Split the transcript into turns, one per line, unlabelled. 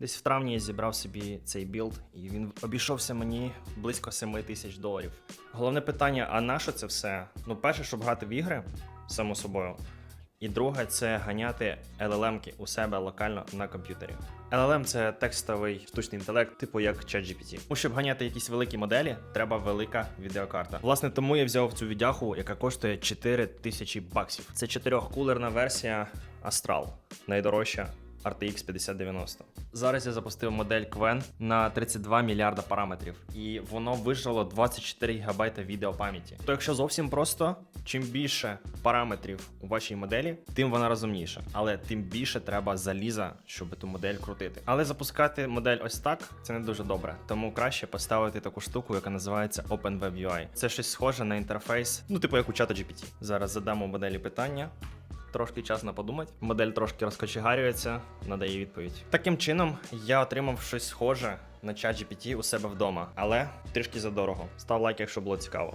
Десь в травні я зібрав собі цей білд, і він обійшовся мені близько 7 тисяч доларів. Головне питання: а на що це все? Ну, перше, щоб грати в ігри, само собою. І друге, це ганяти LLM-ки у себе локально на комп'ютері. LLM – це текстовий штучний інтелект, типу як ChatGPT. Ну, щоб ганяти якісь великі моделі, треба велика відеокарта. Власне, тому я взяв цю відяху, яка коштує 4 тисячі баксів. Це чотирьохкулерна версія Astral, найдорожча. RTX 5090. Зараз я запустив модель Qwen на 32 мільярда параметрів, і воно вижало 24 ГБ відеопам'яті. То якщо зовсім просто, чим більше параметрів у вашій моделі, тим вона розумніша. Але тим більше треба заліза, щоб ту модель крутити. Але запускати модель ось так це не дуже добре. Тому краще поставити таку штуку, яка називається OpenWebUI. Це щось схоже на інтерфейс, ну типу як у чата GPT. Зараз задамо моделі питання. Трошки час на подумати. Модель трошки розкочегарюється, надає відповідь. Таким чином, я отримав щось схоже на чат GPT у себе вдома, але трішки задорого. Став лайк, якщо було цікаво.